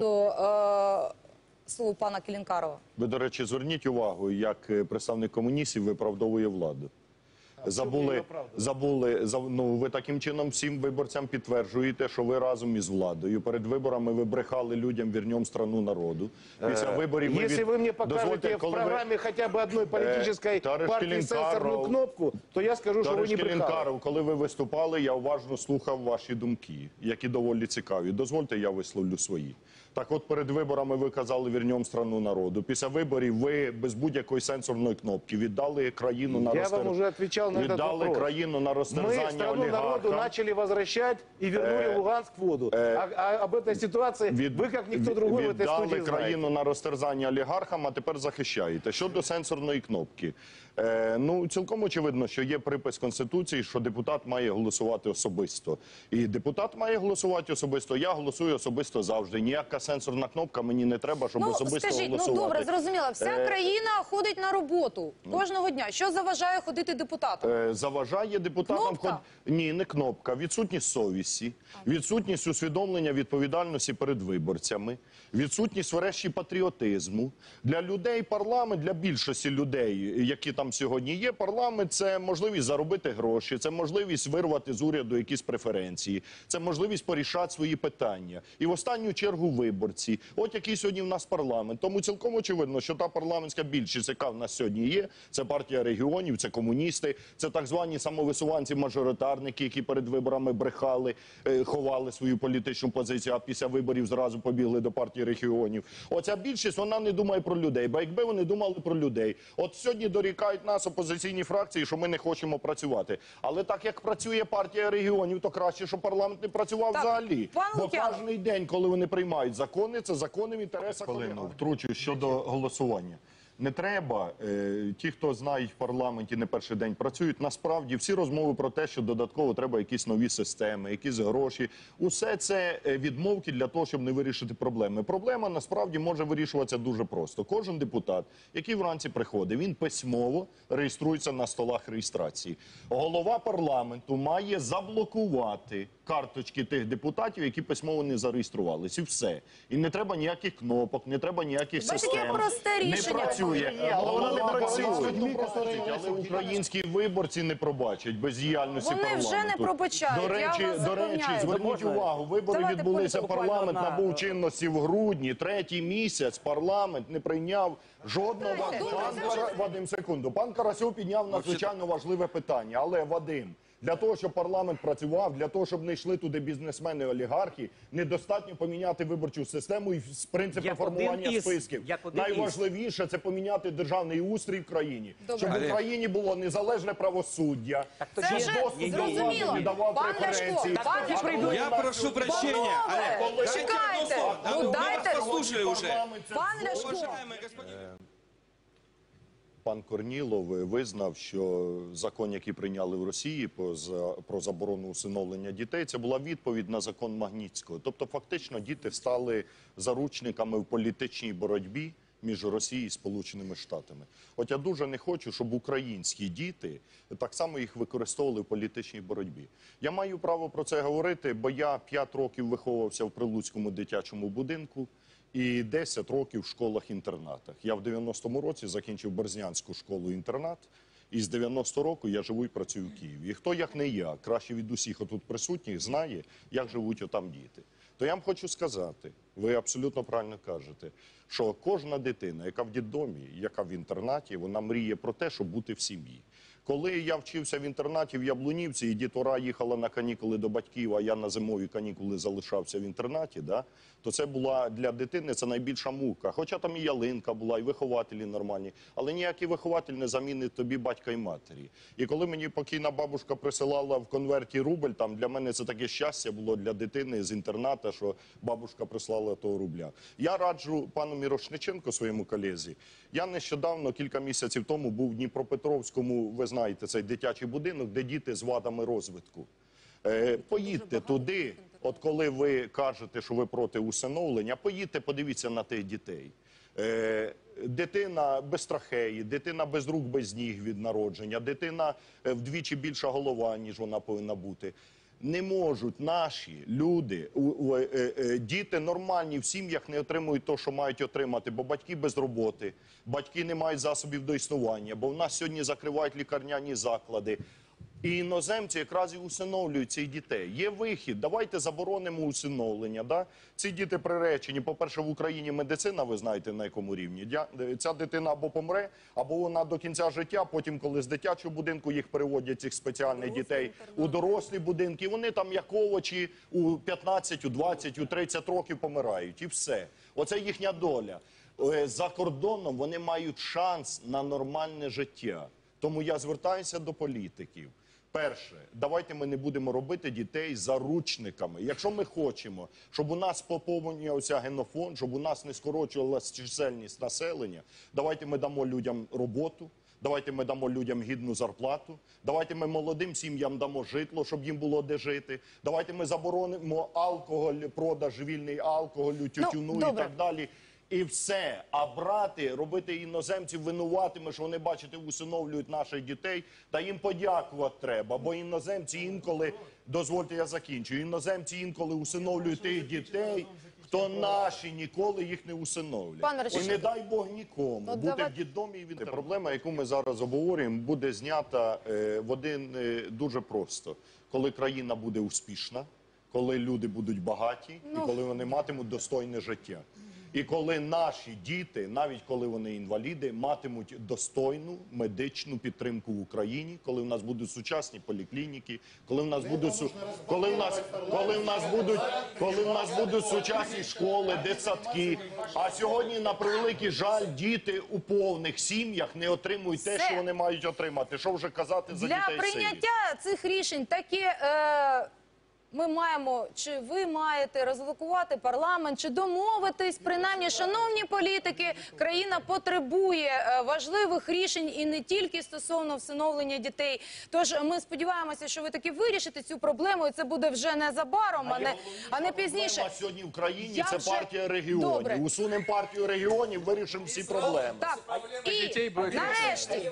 до е, слов пана Келінкарова. Ви, до речі, зверніть увагу, як е, представник комуністів виправдовує владу Забули, забули, за- ну, ви таким чином всім виборцям підтверджуєте, що ви разом із владою. Перед виборами ви брехали людям вірньом страну народу. Після виборів ви Если від- вы мне Дозвольте, покажете в коли ви- программе хотя бы одной политической товарищ партии Келінкаров. сенсорную кнопку, то я скажу, что вы Товариш не брехали. Келінкаров, коли ви виступали, я уважно слухав ваші думки, які доволі цікаві. Дозвольте, я висловлю свої. Так от перед виборами ви казали вірньом страну народу. Після виборів ви без будь-якої сенсорної кнопки віддали країну на Я розтер... вам уже отвечал на этот віддали вопрос. країну на Мы розтерзання страну народу олігархам. начали возвращать и вернули Луганск в воду. а, а об этой ситуации Від- вы, как никто від- другой в этой віддали студии, знаете. країну на розтерзання олігархам, а тепер захищаєте. Щодо сенсорної кнопки, е, ну цілком очевидно, що є припис конституції, що депутат має голосувати особисто. І депутат має голосувати особисто. Я голосую особисто завжди. Ніяка сенсорна кнопка мені не треба, щоб Ну особисто скажіть, голосувати. ну добре, зрозуміло. Вся Е, країна ходить на роботу кожного дня. Що заважає ходити депутатам? Е, заважає депутатам Кнопка? ход... ні, не кнопка, відсутність совісті, відсутність усвідомлення відповідальності перед виборцями, відсутність врешті патріотизму для людей. Парламент для більшості людей, які там сьогодні є. Парламент це можливість заробити гроші, це можливість вирвати з уряду якісь преференції, це можливість порішати свої питання. І в останню чергу виборці. От який сьогодні в нас парламент. Тому цілком очевидно, що та парламентська більшість, яка в нас сьогодні є, це партія регіонів, це комуністи, це так звані самовисуванці-мажоритарники, які перед виборами брехали, е, ховали свою політичну позицію, а після виборів зразу побігли до партії регіонів. Оця більшість вона не думає про людей. Бо якби вони думали про людей, от сьогодні дорікають нас опозиційні фракції, що ми не хочемо працювати. Але так як працює партія регіонів, то краще, щоб парламент не працював Так, взагалі. Бо кожний день, коли вони приймають закони, це закони в інтересах. Хвилину втручу щодо голосування. Не треба, е, ті, хто знають в парламенті, не перший день працюють. Насправді всі розмови про те, що додатково треба якісь нові системи, якісь гроші. Усе це е, відмовки для того, щоб не вирішити проблеми. Проблема насправді може вирішуватися дуже просто. Кожен депутат, який вранці приходить, він письмово реєструється на столах реєстрації. Голова парламенту має заблокувати карточки тих депутатів, які письмово не зареєструвалися. І все. І не треба ніяких кнопок, не треба ніяких Бачите, систем. яке просте Не працює. але не Голова працює. парламенту але українські виборці не пробачать бездіяльності Вони вже не пробачають, До я речі, вас до речі, запевняю. зверніть увагу, вибори Давайте відбулися. політику, Парламент буквально набув чинності в грудні. Третій місяць парламент не прийняв жодного пан Кара- Вадим секунду. Пан Карасьов підняв надзвичайно важливе питання. Але Вадим. Для того, щоб парламент працював, для того, щоб не йшли туди бізнесмени, олігархи, недостатньо поміняти виборчу систему і з принципи Як один формування із. списків. Як один із. Найважливіше це поміняти державний устрій в країні, Добре. щоб в Але- Україні було незалежне правосуддя. тоді Це вже доступ до влади зрозуміло. не давав Пан преференції. Ляшко, пан тоді Ляшко. Я прошу прощения. Панове, Олег, ну мы дайте, вас послушали уже. пан Ляшко. Уважаемый господин... Пан Корнілов визнав, що закон, який прийняли в Росії про заборону усиновлення дітей, це була відповідь на закон Магнітського. Тобто, фактично, діти стали заручниками в політичній боротьбі між Росією і Сполученими Штатами. От я дуже не хочу, щоб українські діти так само їх використовували в політичній боротьбі. Я маю право про це говорити, бо я 5 років виховувався в Прилуцькому дитячому будинку і 10 років в школах-інтернатах. Я в 90-му році закінчив Берзнянську школу-інтернат. І з 90 року я живу і працюю в Києві. І хто, як не я, краще від усіх отут присутніх, знає, як живуть отам діти. То я вам хочу сказати, ви абсолютно правильно кажете, що кожна дитина, яка в дитдомі, яка в інтернаті, вона мріє про те, щоб бути в сім'ї. Коли я вчився в інтернаті в Яблунівці, і дітвора їхала на канікули до батьків, а я на зимові канікули залишався в інтернаті, да, то це була для дитини це найбільша мука. Хоча там і ялинка була, і вихователі нормальні, але ніякий вихователь не замінить тобі батька і матері. І коли мені покійна бабушка присилала в конверті рубль, там для мене це таке щастя було для дитини з інтерната, що бабушка прислала того рубля. Я раджу пану Мірошниченко, своєму колезі. Я нещодавно, кілька місяців тому, був в Дніпропетровському, ви знаєте, цей дитячий будинок, де діти з вадами розвитку. Е, поїдьте туди, от коли ви кажете, що ви проти усиновлення, поїдьте, подивіться на тих дітей. Е, дитина без трахеї, дитина без рук, без ніг від народження, дитина е, вдвічі більша голова, ніж вона повинна бути. Не можуть наші люди, е, е, діти нормальні в сім'ях не отримують те, що мають отримати, бо батьки без роботи, батьки не мають засобів до існування, бо в нас сьогодні закривають лікарняні заклади. І іноземці якраз і усиновлюють цих дітей. Є вихід. Давайте заборонимо усиновлення. Да? Ці діти приречені. По-перше, в Україні медицина, ви знаєте, на якому рівні. Ця дитина або помре, або вона до кінця життя. Потім, коли з дитячого будинку їх переводять цих спеціальних дітей у дорослі будинки, вони там як овочі у 15, у 20, у 30 років помирають. І все. Оце їхня доля. Е, За кордоном вони мають шанс на нормальне життя. Тому я звертаюся до політиків. Перше, давайте ми не будемо робити дітей заручниками. Якщо ми хочемо, щоб у нас поповнювався генофонд, щоб у нас не скорочувалася чисельність населення, давайте ми дамо людям роботу. Давайте ми дамо людям гідну зарплату. Давайте ми молодим сім'ям дамо житло, щоб їм було де жити. Давайте ми заборонимо алкоголь, продаж вільний алкоголю, тютюну і так далі. І все. А брати, робити іноземців винуватими, що вони, бачите, усиновлюють наших дітей, та їм подякувати треба. Бо іноземці інколи, дозвольте, я закінчу, іноземці інколи усиновлюють тих дітей, хто наші ніколи їх не усиновлять. І не дай Бог нікому Ну, бути давай- в дідомі і в. Проблема, яку ми зараз обговорюємо, буде знята е, в один е, дуже просто. Коли країна буде успішна, коли люди будуть багаті, і коли вони матимуть достойне життя. І коли наші діти, навіть коли вони інваліди, матимуть достойну медичну підтримку в Україні, коли в нас будуть сучасні поліклініки, коли в нас будуть су- коли в нас, коли в нас будуть, коли в нас будуть сучасні школи, дитсадки. А сьогодні, на превеликий жаль, діти у повних сім'ях не отримують те, Все. що вони мають отримати. Що вже казати за Для дітей сиріт? прийняття цих рішень таке. Е... Ми маємо, чи ви маєте розблокувати парламент, чи домовитись, принаймні, шановні політики, країна потребує е, важливих рішень і не тільки стосовно всиновлення дітей. Тож ми сподіваємося, що ви таки вирішите цю проблему, і це буде вже незабаром, а не, а не пізніше. Проблема сьогодні в країні Я це вже- партія регіонів. Добре. Усунемо партію регіонів, вирішимо всі проблеми. Так, і нарешті